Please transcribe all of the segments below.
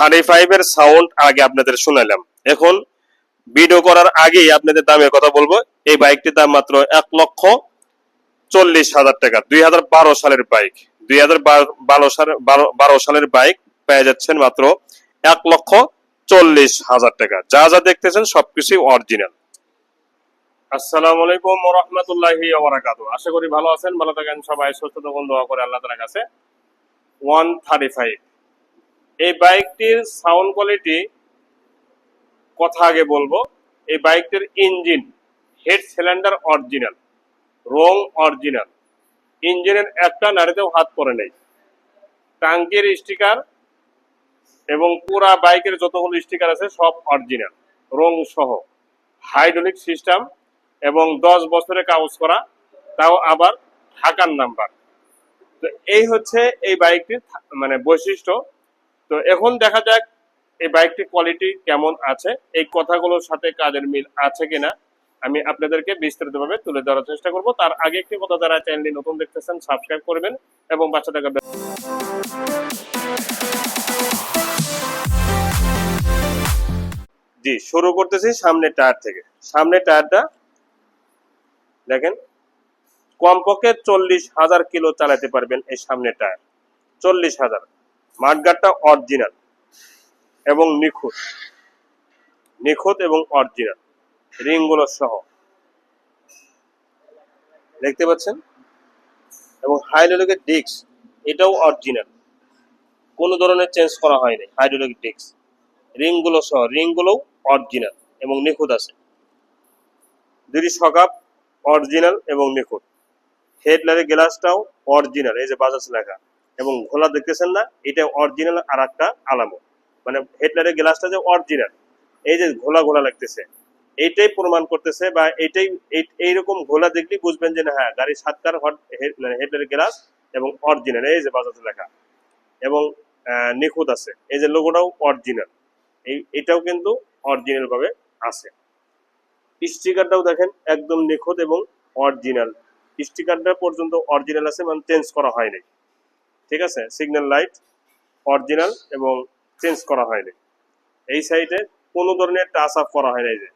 Thirty five এর sound আগে আপনাদের শোনালাম। এখন ভিডিও করার আগেই আপনাদের দামের কথা বলব। এই বাইকটির দাম মাত্র এক লক্ষ চল্লিশ হাজার টাকা। দুই হাজার বারো সালের বাইক দুই হাজার বারো সালের বারো- সালের বাইক পেয়ে যাচ্ছেন মাত্র এক লক্ষ চল্লিশ হাজার টাকা। যা যা দেখতেছেন সবকিছুই অরিজিনাল আসসালামু আলাইকুম রহমতুল্লাহি আশা করি ভালো আছেন, ভালো থাকেন সবাই, সুস্থ থাকুন, দোয়া করে আল্লাহ ওয়ান থার্টি ফাইভ এই বাইকটির সাউন্ড কোয়ালিটি কথা আগে বলব। এই বাইকটির ইঞ্জিন, হেড সিলিন্ডার অরিজিনাল, রং অরিজিনাল। ইঞ্জিনের একটা নাড়িতেও হাত পরে নেই। টাঙ্কির স্টিকার এবং পুরা বাইকের যতগুলো স্টিকার আছে সব অরিজিনাল, রং সহ। হাইড্রোলিক সিস্টেম এবং দশ বছরের কাগজ করা, তাও আবার ঢাকার নাম্বার। তো এই হচ্ছে এই বাইকটির মানে বৈশিষ্ট্য। তো এখন দেখা যাক এই বাইকটির কোয়ালিটি কেমন আছে, এই কথাগুলোর সাথে কাজের মিল আছে কিনা। আমি আপনাদেরকে বিস্তারিতভাবে তুলে ধরার চেষ্টা করব। তার আগে একটি কথা যারা চ্যানেলটি নতুন দেখতেছেন সাবস্ক্রাইব করবেন এবং বাচ্চা বাচ্চাটাকে জি, শুরু করতেছি সামনে টায়ার থেকে। সামনে টায়ারটা দেখেন, কমপক্ষে চল্লিশ হাজার কিলো চালাতে পারবেন এই সামনে টায়ার। চল্লিশ হাজার। মাঠগাটটা অরিজিনাল এবং নিখুঁত। নিখুঁত এবং অরিজিনাল। রিংগুলো সহ। দেখতে পাচ্ছেন? এবং হাইড্রোলিকের ডিস্ক, এটাও অরিজিনাল। কোনো ধরনের চেঞ্জ করা হয়নি হাইড্রোলিক ডিস্ক। রিংগুলো সহ, রিংগুলোও অরিজিনাল এবং নিখুঁত আছে। দুটি সকাপ অরিজিনাল এবং নিখুঁত। হেডলাইটের গ্লাসটাও অরিজিনাল, এই যে বাজাজ লেখা। এবং ঘোলা দেখতেছেন না, এটা অরিজিনাল আর একটা আলামত। মানে হেডলাইটের গ্লাসটা যে অরিজিনাল এই যে ঘোলা ঘোলা লাগতেছে, এইটাই প্রমাণ করতেছে বা এইটাই, এই- এইরকম ঘোলা দেখলেই বুঝবেন যে না হ্যাঁ গাড়ির সাতকার হেডলাইটের গ্লাস এবং অরিজিনাল এই যে বাজাজ লেখা। এবং নিখুঁত আছে, এই যে লোগোটাও অরিজিনাল এই, এটাও কিন্তু অরিজিনাল ভাবে আছে। স্টিকারটাও দেখেন একদম নিখুঁত এবং অরিজিনাল স্টিকারটা পর্যন্ত অরিজিনাল আছে মানে চেঞ্জ করা হয়নি ঠিক আছে? সিগন্যাল লাইট অরিজিনাল এবং চেঞ্জ করা হয়নি। এই সাইডে কোনো ধরনের টাচ আপ করা হয় নাই যে।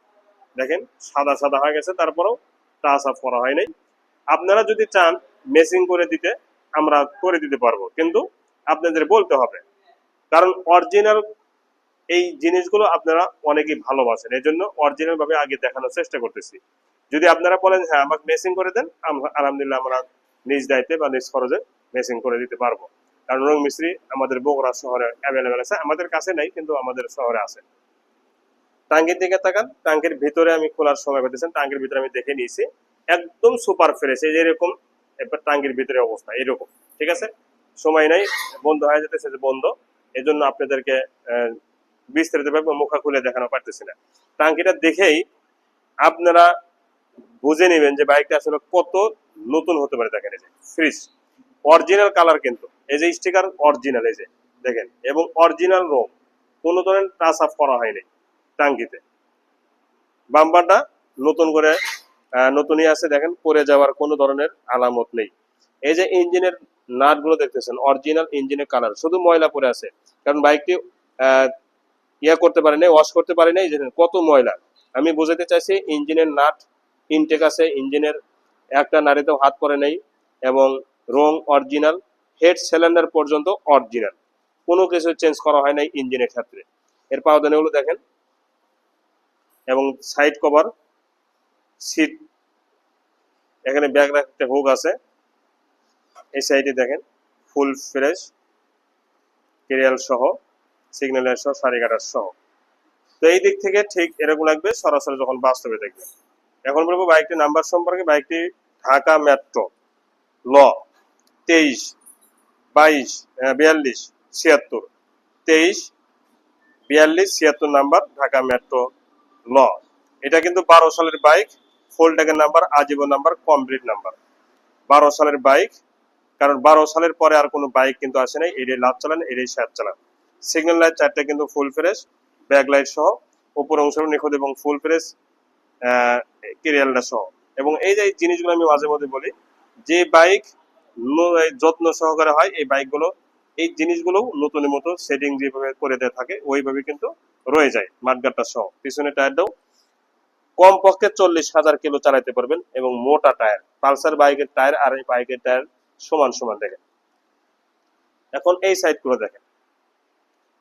দেখেন, সাদা সাদা হয়ে গেছে, তারপরেও টাচ আপ করা হয় নাই আপনারা যদি চান মেসিং করে দিতে, আমরা করে দিতে পারব। কিন্তু আপনাদের বলতে হবে, কারণ অরিজিনাল এই জিনিসগুলো আপনারা অনেকেই ভালোবাসেন। এই জন্য অরিজিনাল ভাবে আগে দেখানোর চেষ্টা করতেছি। যদি আপনারা বলেন হ্যাঁ আমাকে মেসিং করে দেন, আলহামদুলিল্লাহ, আমরা নিজ দায়িত্বে বা নিজ খরচে মেসিং করে দিতে পারব। কারণ রং মিস্ত্রি আমাদের বগুড়া শহরে অ্যাভেলেবেল আছে, আমাদের কাছে নাই, কিন্তু আমাদের শহরে আছে। টাঙ্গির দিকে তাকান, টাঙ্গির ভিতরে আমি খোলার সময় পেতেছেন, টাঙ্গির ভিতরে আমি দেখে নিয়েছি, একদম সুপার ফ্রেশ এই যে এরকম এবার টাঙ্গির ভিতরে অবস্থা, এরকম, ঠিক আছে? সময় নাই, বন্ধ হয়ে যেতেছে যে বন্ধ এই জন্য আপনাদেরকে বিস্তারিত ভাবে মুখা খুলে দেখানো পারতেছি না। টাঙ্কিটা দেখেই আপনারা বুঝে নেবেন যে বাইকটা আসলে কত নতুন হতে পারে, দেখেন এই যে ফ্রিজ অরিজিনাল কালার কিন্তু, এই যে স্টিকার অরিজিনাল এই যে, দেখেন, এবং অরিজিনাল রং কোনো ধরনের টাচ আপ করা হয়নি টাঙ্কিতে বাম্পারটা নতুন করে নতুনই আছে, দেখেন পরে যাওয়ার কোনো ধরনের আলামত নেই। এই যে ইঞ্জিনের নাটগুলো দেখতেছেন অরিজিনাল ইঞ্জিনের কালার শুধু ময়লা পরে আছে, কারণ বাইকটি ইয়া করতে পারে নাই ওয়াশ করতে পারে নাই কত ময়লা। আমি বোঝাতে চাইছি ইঞ্জিনের নাট ইনটেক আছে ইঞ্জিনের একটা নাড়িতেও হাত পরে নেই এবং রং অরিজিনাল, হেড সিলিন্ডার পর্যন্ত অরিজিনাল। কোনো কিছু চেঞ্জ করা হয় নাই ইঞ্জিনের ক্ষেত্রে। এর পাওদানিগুলো দেখেন। এবং সাইড কভার সিট এখানে ব্যাগ রাখতে হুক আছে। এই সাইডে দেখেন ফুল ফ্রেশ কেরিয়াল সহ সিগন্যালের সহ সারি কাটার সহ। তো এই দিক থেকে ঠিক এরকম লাগবে, সরাসরি যখন বাস্তবে দেখবেন। এখন বলব বাইকটির নাম্বার সম্পর্কে বাইকটি ঢাকা মেট্রো। ল, তেইশ, বাইশ বিয়াল্লিশ, ছিয়াত্তর। তেইশ, বিয়াল্লিশ, ছিয়াত্তর নাম্বার ঢাকা মেট্রো। ল, এটা কিন্তু বারো সালের বাইক ফুল ট্যাগের নাম্বার, আজীবন নাম্বার কমপ্লিট নাম্বার। বারো সালের বাইক, কারণ বারো সালের পরে আর কোনো বাইক কিন্তু আসে নাই, এটাই লাভ চালান, এটাই স্যাপ চালান। সিগন্যাল লাইট চারটে কিন্তু ফুল ফ্রেশ ব্যাক লাইট সহ উপর অংশ নিখুঁত এবং ফুল ফ্রেশ কেরিয়ালটা সহ। এবং এই যে জিনিসগুলো আমি মাঝে মধ্যে বলি, যে বাইক যত্ন সহকারে হয়, এই বাইকগুলো এই জিনিসগুলো নতুনের মতো সেটিং যেভাবে করে দেওয়া থাকে, ওইভাবে কিন্তু রয়ে যায় মাঠগাটটা সহ। পিছনে টায়ারটাও কমপক্ষে চল্লিশ হাজার কিলো চালাইতে পারবেন এবং মোটা টায়ার পালসার বাইকের টায়ার আর এই বাইকের টায়ার সমান সমান দেখেন। এখন এই সাইডগুলো দেখেন।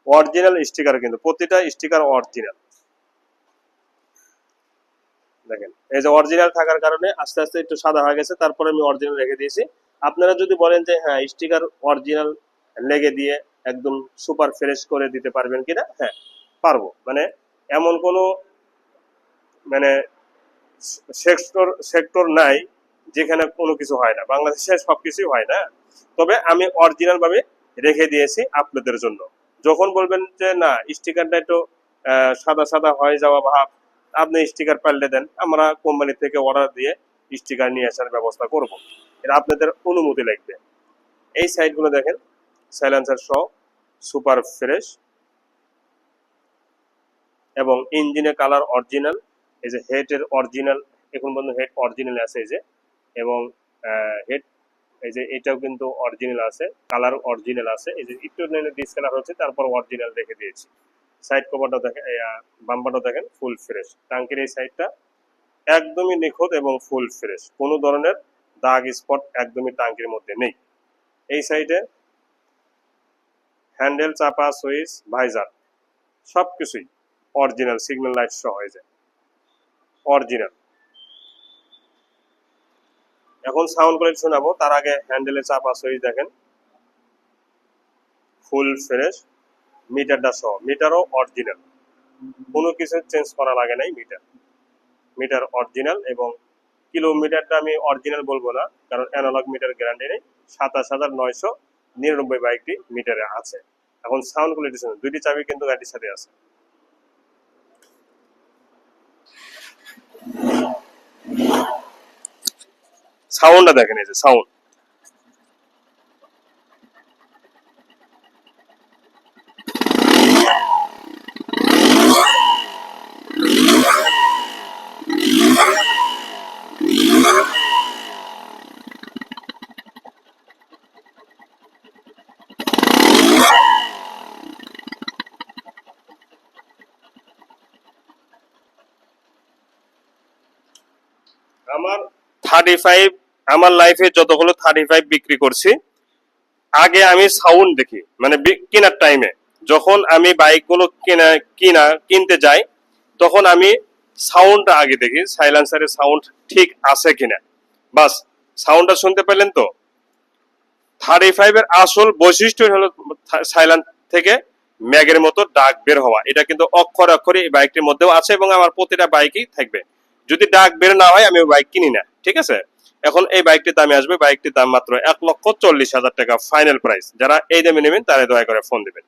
অরিজিনাল স্টিকার কিন্তু, প্রতিটা স্টিকার অরিজিনাল দেখেন, এই যে অরিজিনাল থাকার কারণে আস্তে আস্তে একটু সাদা হয়ে গেছে, তারপরে আমি অরিজিনাল রেখে দিয়েছি। আপনারা যদি বলেন যে হ্যাঁ স্টিকার অরিজিনাল লেগে দিয়ে একদম সুপার ফ্রেশ করে দিতে পারবেন কিনা? হ্যাঁ পারব। মানে এমন কোনো মানে সেক্টর সেক্টর নাই যেখানে কোনো কিছু হয় না। বাংলাদেশে সবকিছুই হয় না। তবে আমি অরিজিনাল ভাবে রেখে দিয়েছি আপনাদের জন্য। যখন বলবেন যে, না স্টিকারটা একটু সাদা সাদা হয়ে যাওয়া ভাব আপনি স্টিকার পাল্টে দেন, আমরা কোম্পানি থেকে অর্ডার দিয়ে স্টিকার নিয়ে আসার ব্যবস্থা করব। এটা আপনাদের অনুমতি লাগবে। এই সাইডগুলো দেখেন সাইলেন্সার সহ সুপার ফ্রেশ এবং ইঞ্জিনে কালার অরিজিনাল এই যে হেডের অরিজিনাল এখন পর্যন্ত হেড অরিজিনাল আছে এই যে, এবং হেড এই যে এটাও কিন্তু অরিজিনাল আছে কালার অরিজিনাল আছে, এই যে একটু ডিসকালার হচ্ছে, তারপর অরিজিনাল রেখে দিয়েছি। সাইড কভারটা দেখেন বাম্পারটা দেখেন ফুল ফ্রেশ টাঙ্কির এই সাইডটা একদমই নিখুঁত এবং ফুল ফ্রেশ কোনো ধরনের দাগ স্পট একদমই টাঙ্কির মধ্যে নেই। এই সাইডে হ্যান্ডেল চাপা সুইচ ভাইজার সব কিছুই অরিজিনাল সিগন্যাল লাইট সহ হয়ে যায়। অরিজিনাল এখন সাউন্ড কোয়ালিটি শোনাবো। তার আগে হ্যান্ডেলে চাপা সুইচ দেখেন। ফুল ফ্রেশ মিটারটা সহ, মিটারও অরিজিনাল কোনো কিছু চেঞ্জ করা লাগে নাই মিটার। মিটার অরিজিনাল এবং কিলোমিটারটা আমি অরিজিনাল বলব না, কারণ অ্যানালগ মিটার গ্যারান্টি নেই। সাতাশ হাজার নয়শো নিরানব্বই বাইকটি মিটারে আছে। এখন সাউন্ড কোয়ালিটি শুনুন, দুইটি চাবি কিন্তু গাড়ির সাথে আছে। সাউন্ডটা দেখেন এই যে সাউন্ড আমার থার্টি ফাইভ আমার লাইফে যতগুলো থার্টি ফাইভ বিক্রি করছি, আগে আমি সাউন্ড দেখি মানে কেনার টাইমে যখন আমি বাইকগুলো কেনা, কিনা, কিনতে যাই, তখন আমি সাউন্ডটা আগে দেখি সাইলেন্সারের সাউন্ড ঠিক আছে কিনা। বাস সাউন্ডটা শুনতে পেলেন তো? থার্টি ফাইভের আসল বৈশিষ্ট্য হলো সাইলেন্ট থেকে ম্যাগের মতো ডাক বের হওয়া। এটা কিন্তু অক্ষর অক্ষরে এই বাইকটির মধ্যেও আছে এবং আমার প্রতিটা বাইকই থাকবে। যদি ডাক বের না হয়, আমি বাইক কিনি না, ঠিক আছে? এখন এই বাইকটির দামে আসবে বাইকটির দাম মাত্র এক লক্ষ চল্লিশ হাজার টাকা ফাইনাল প্রাইস যারা এই দামে নেবেন তারা দয়া করে ফোন দিবেন।